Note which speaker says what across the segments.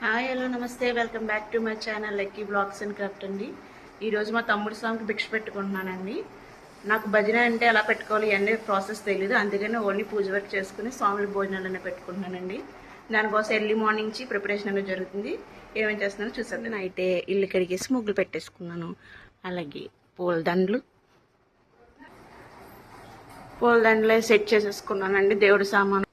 Speaker 1: Hi hello నమస్తే. Welcome back to my channel lucky blogs and craft అండి. ఈరోజు మా తమ్ముడు స్వామికి భిక్ష పెట్టుకుంటున్నానండి. నాకు భజన అంటే ఎలా పెట్టుకోవాలి అనే ప్రాసెస్ తెలియదు అందుకని ఓన్లీ పూజ వర్క్ చేసుకుని స్వాముల భోజనాలనే పెట్టుకుంటున్నానండి. దానికోసం ఎర్లీ మార్నింగ్ నుంచి ప్రిపరేషన్ అనేది జరుగుతుంది. ఏమేమి చేస్తున్నానో చూసాను నైటే ఇల్లు కడిగేసి ముగ్గులు పెట్టేసుకున్నాను. అలాగే పూల దండలు పూల దండలే సెట్ చేసేసుకున్నానండి. దేవుడి సామాను.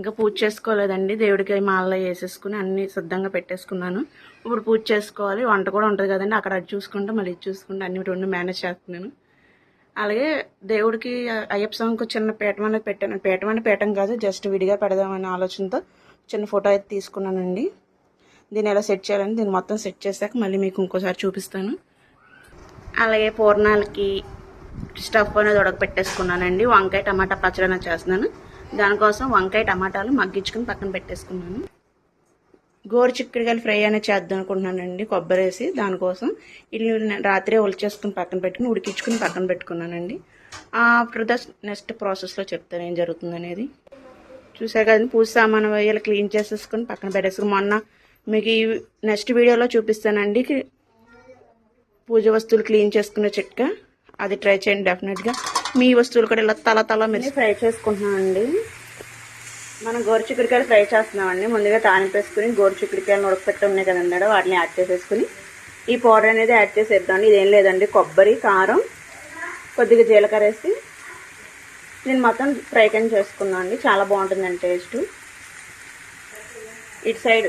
Speaker 1: ఇంకా పూజ చేసుకోలేదండి. దేవుడికి మాలలో వేసేసుకుని అన్ని సిద్ధంగా పెట్టేసుకున్నాను. ఇప్పుడు పూజ చేసుకోవాలి. వంట కూడా ఉంటుంది కదండి. అక్కడ అది చూసుకుంటూ మళ్ళీ ఇది చూసుకుంటూ అన్ని రెండు మేనేజ్ చేస్తున్నాను. అలాగే దేవుడికి అయ్యప్ప స్వామికి చిన్న పీఠం అనేది పెట్టాను. పీఠం అనేది పీఠం కాదు జస్ట్ విడిగా పెడదామనే ఆలోచనతో చిన్న ఫోటో అయితే తీసుకున్నానండి. దీన్ని ఎలా సెట్ చేయాలని దీన్ని మొత్తం సెట్ చేశాక మళ్ళీ మీకు ఇంకోసారి చూపిస్తాను. అలాగే పూర్ణాలకి స్టఫ్ అనేది ఉడకపెట్టేసుకున్నానండి. వంకాయ టమాటా పచ్చడి అనేది చేస్తున్నాను. దానికోసం వంకాయ టమాటాలు మగ్గించుకుని పక్కన పెట్టేసుకున్నాను. గోరు చిక్కుడుకాయలు ఫ్రై అనేది చేద్దాం అనుకుంటున్నానండి కొబ్బరి వేసి దానికోసం ఇల్లు రాత్రి ఒలిచేసుకుని పక్కన పెట్టుకుని ఉడికించుకుని పక్కన పెట్టుకున్నానండి. ఆఫ్టర్ ద నెక్స్ట్ ప్రాసెస్లో చెప్తాను ఏం జరుగుతుంది అనేది చూసా కదండి పూజ సామాను వేయాలి క్లీన్ చేసేసుకుని పక్కన పెట్టేసుకుని మొన్న మీకు ఈ నెక్స్ట్ వీడియోలో చూపిస్తానండి. పూజ వస్తువులు క్లీన్ చేసుకునే చిట్కా. అది ట్రై చేయండి డెఫినెట్గా. మీ వస్తువులు కూడా ఇలా తల తల మీరు ఫ్రై చేసుకుంటున్నామండి మనం గోరు చిక్కుడుకాయలు ఫ్రై చేస్తున్నామండి. ముందుగా తానిపేసుకుని గోరు చిక్కుడుకాయలు ఉడకపెట్టి ఉన్నాయి కదండి. మేడం వాటిని యాడ్ చేసేసుకుని ఈ పౌడర్ అనేది యాడ్ చేసేద్దాం ఇదేం లేదండి. కొబ్బరి కారం కొద్దిగా జీలకర్ర వేసి నేను మొత్తం ఫ్రై కింద చేసుకున్నాను అండి. చాలా బాగుంటుందండి టేస్ట్. ఇటు సైడ్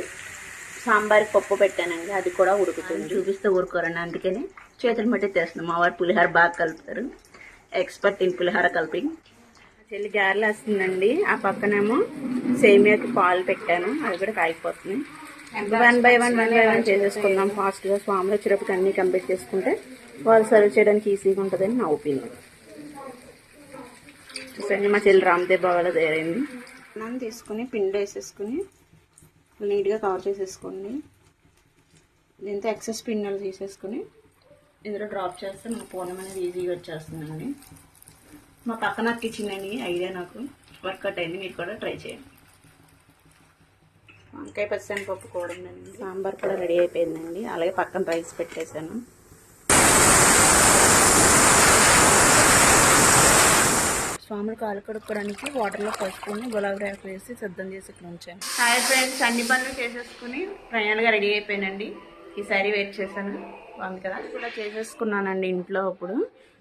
Speaker 1: సాంబార్ పప్పు పెట్టానండి. అది కూడా ఉడుకుతుంది. చూపిస్తే ఊరుకోరండి. అందుకని చేతులు మట్టి తెస్తున్నాం. మా వారు పులిహార బాగా కలుపుతారు. ఎక్స్పర్ట్ ఇన్ పులిహార కలిపింగ్. చెల్లి గారెలు వేస్తుందండి. ఆ పక్కనేమో సేమియాకి పాలు పెట్టాను. అది కూడా కాగిపోతుంది one by one one by one చేసేసుకుందాం. ఫాస్ట్గా స్వాములు వచ్చేటప్పుడు అన్నీ కంప్లీట్ చేసుకుంటే వాళ్ళు సర్వ్ చేయడానికి ఈజీగా ఉంటుందని నా ఒపీనియన్. చూసండి మా చెల్లి రామదేవ్ బాబాలో తయారైంది. అన్నం తీసుకుని పిండి వేసేసుకుని నీట్గా కవర్ చేసేసుకోండి. దీంతో ఎక్సెస్ పిండిలు తీసేసుకుని ఇందులో డ్రాప్ చేస్తే మన పూర్ణం అనేది ఈజీగా వచ్చేస్తుందండి. మా పక్కన కిచెన్ అండి ఐడియా నాకు. వర్కౌట్ అయింది మీరు కూడా ట్రై చేయండి. వంకాయ పచ్చని పప్పు కూడా ఉందండి. సాంబార్ కూడా రెడీ అయిపోయిందండి. అలాగే పక్కన రైస్ పెట్టేశాను. స్వాములు కాలు కడుక్కోవడానికి వాటర్లో పసుపుని గులాబీ రేపు వేసి సిద్ధం చేసి ఇక్కడ ఉంచాను. హాయ్ ఫ్రెండ్స్ అన్ని పనులు చేసేసుకుని ఫైనల్గా రెడీ అయిపోయానండి. ఈ సారీ వెయిట్ చేశాను. బాగుంది కదా? కూడా చేసేసుకున్నానండి ఇంట్లో ఇప్పుడు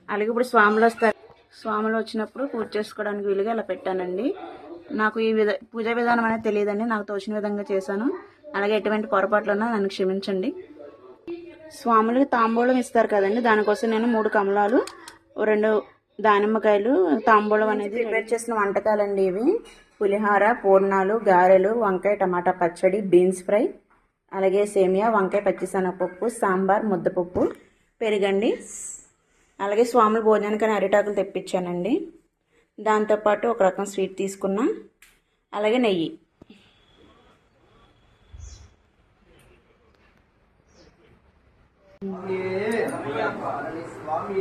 Speaker 1: అలాగే ఇప్పుడు స్వాములు వస్తారు. స్వాములు వచ్చినప్పుడు పూజ చేసుకోవడానికి వీలుగా ఇలా పెట్టానండి. నాకు ఈ విధ పూజా విధానం అనేది తెలియదండి. నాకు తోచిన విధంగా చేశాను. అలాగే ఎటువంటి పొరపాట్లు ఉన్నా నన్ను క్షమించండి. స్వాములకి తాంబూలం ఇస్తారు కదండి. దానికోసం నేను మూడు కమలాలు రెండు దానిమ్మకాయలు తాంబూలం అనేది ప్రిపేర్ చేసిన వంటకాలండి ఇవి. పులిహార పూర్ణాలు గారెలు వంకాయ టమాటా పచ్చడి బీన్స్ ఫ్రై అలాగే సేమియా వంకాయ పచ్చిశనగపప్పు సాంబార్ ముద్దపప్పు. పెరుగండి. అలాగే స్వాముల భోజనానికి అని అరిటాకులు తెప్పించానండి. దాంతోపాటు ఒక రకం స్వీట్ తీసుకున్నా. అలాగే నెయ్యి. స్వామి